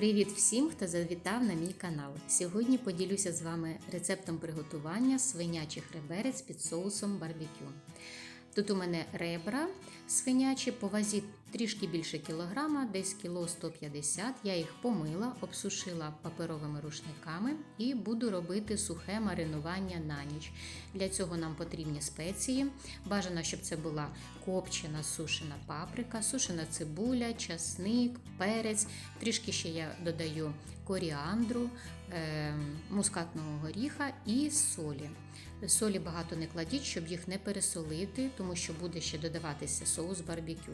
Привіт всім, хто завітав на мій канал. Сьогодні поділюся з вами рецептом приготування свинячих реберець під соусом барбекю. Тут у мене ребра свинячі по вазі трішки більше кілограма, десь кіло 150. Я їх помила, обсушила паперовими рушниками і буду робити сухе маринування на ніч. Для цього нам потрібні спеції. Бажано, щоб це була копчена сушена паприка, сушена цибуля, часник, перець. Трішки ще я додаю коріандру, е, мускатного горіха і солі. Солі багато не кладіть, щоб їх не пересолити, тому що буде ще додаватися соус барбекю.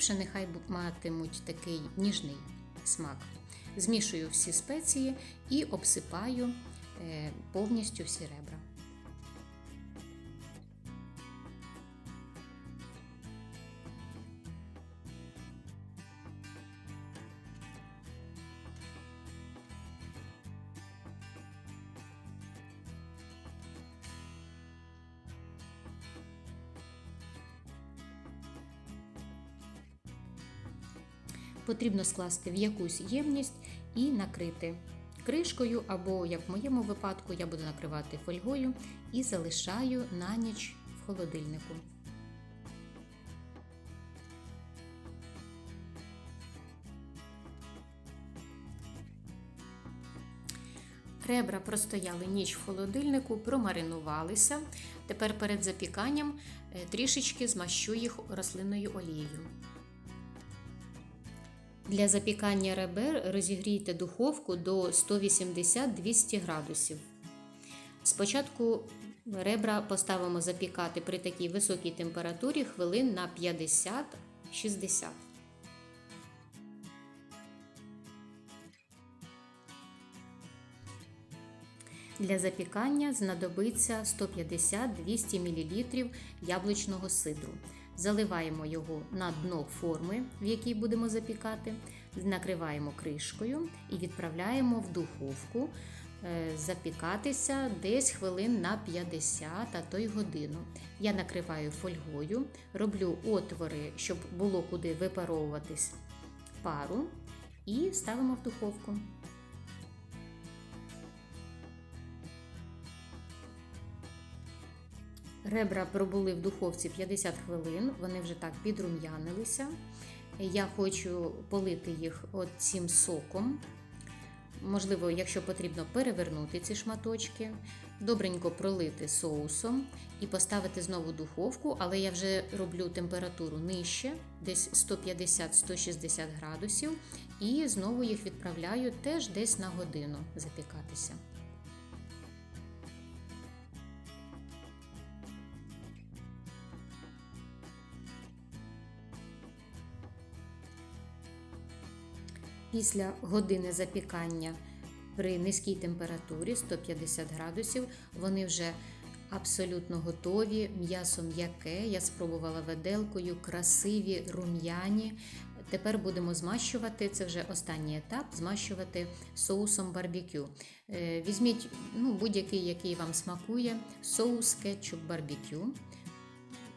Ліпше нехай матимуть такий ніжний смак. Змішую всі спеції і обсипаю е, повністю всі ребра. Потрібно скласти в якусь ємність і накрити кришкою, або, як в моєму випадку, я буду накривати фольгою і залишаю на ніч в холодильнику. Ребра простояли ніч в холодильнику, промаринувалися. Тепер перед запіканням трішечки змащу їх рослинною олією. Для запікання ребер розігрійте духовку до 180-200 градусів. Спочатку ребра поставимо запікати при такій високій температурі хвилин на 50-60. Для запікання знадобиться 150-200 мл яблучного сидру. Заливаємо його на дно форми, в якій будемо запікати, накриваємо кришкою і відправляємо в духовку запікатися десь хвилин на 50, а то й годину. Я накриваю фольгою, роблю отвори, щоб було куди випаровуватись пару, і ставимо в духовку. Ребра пробули в духовці 50 хвилин, вони вже так підрум'янилися. Я хочу полити їх цим соком. Можливо, якщо потрібно, перевернути ці шматочки, добренько пролити соусом і поставити знову духовку, але я вже роблю температуру нижче, десь 150-160 градусів, і знову їх відправляю теж десь на годину запікатися. Після години запікання при низькій температурі 150 градусів вони вже абсолютно готові. М'ясо м'яке. Я спробувала виделкою, красиві, рум'яні. Тепер будемо змащувати, це вже останній етап, змащувати соусом барбекю. Візьміть ну, будь-який, який вам смакує, соус кетчуп барбекю.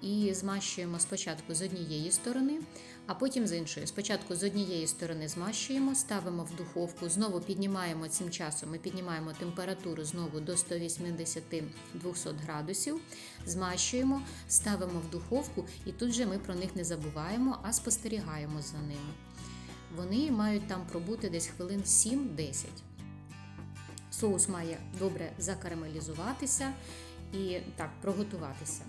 І змащуємо спочатку з однієї сторони, а потім з іншої. Спочатку з однієї сторони змащуємо, ставимо в духовку, знову піднімаємо цим часом, ми піднімаємо температуру знову до 180-200 градусів, змащуємо, ставимо в духовку, і тут же ми про них не забуваємо, а спостерігаємо за ними. Вони мають там пробути десь хвилин 7-10. Соус має добре закарамелізуватися і так проготуватися.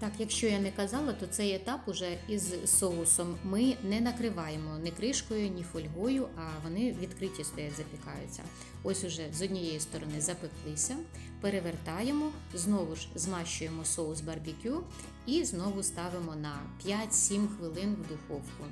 Так, якщо я не казала, то цей етап уже із соусом ми не накриваємо ні кришкою, ні фольгою, а вони відкриті стоять, запікаються. Ось уже з однієї сторони запеклися, перевертаємо, знову ж змащуємо соус барбекю і знову ставимо на 5-7 хвилин в духовку.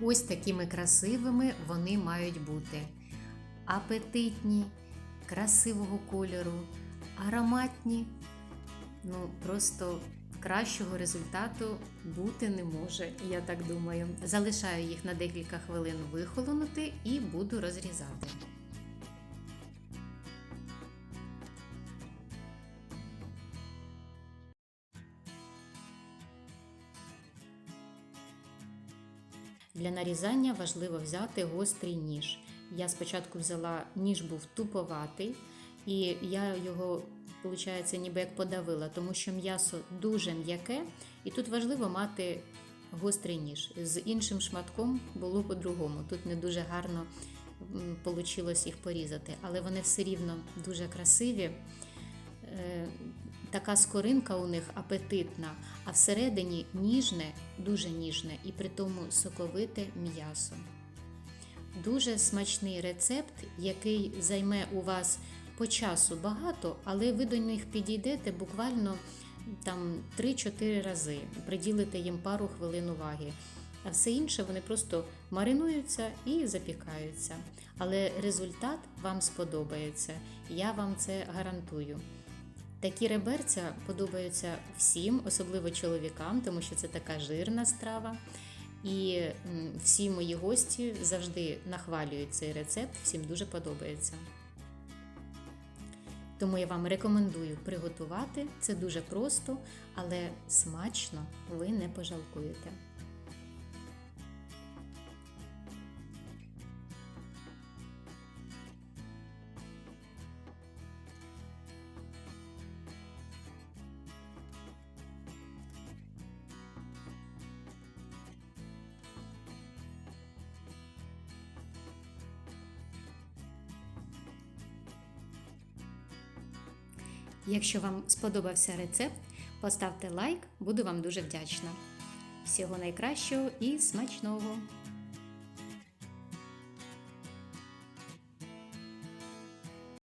Ось такими красивими вони мають бути. Апетитні, красивого кольору, ароматні. Ну, просто кращого результату бути не може, я так думаю. Залишаю їх на декілька хвилин вихолонути і буду розрізати. Для нарізання важливо взяти гострий ніж. Я спочатку взяла ніж був туповатий, і я його, виходить, ніби як подавила, тому що м'ясо дуже м'яке, і тут важливо мати гострий ніж. З іншим шматком було по-другому. Тут не дуже гарно вийшло їх порізати, але вони все рівно дуже красиві. Така скоринка у них апетитна, а всередині ніжне, дуже ніжне і при тому соковите м'ясо. Дуже смачний рецепт, який займе у вас по часу багато, але ви до них підійдете буквально там 3-4 рази, приділите їм пару хвилин уваги. А все інше вони просто маринуються і запікаються. Але результат вам сподобається. Я вам це гарантую. Такі реберця подобаються всім, особливо чоловікам, тому що це така жирна страва. І всі мої гості завжди нахвалюють цей рецепт, всім дуже подобається. Тому я вам рекомендую приготувати. Це дуже просто, але смачно ви не пожалкуєте. Якщо вам сподобався рецепт, поставте лайк, буду вам дуже вдячна. Всього найкращого і смачного!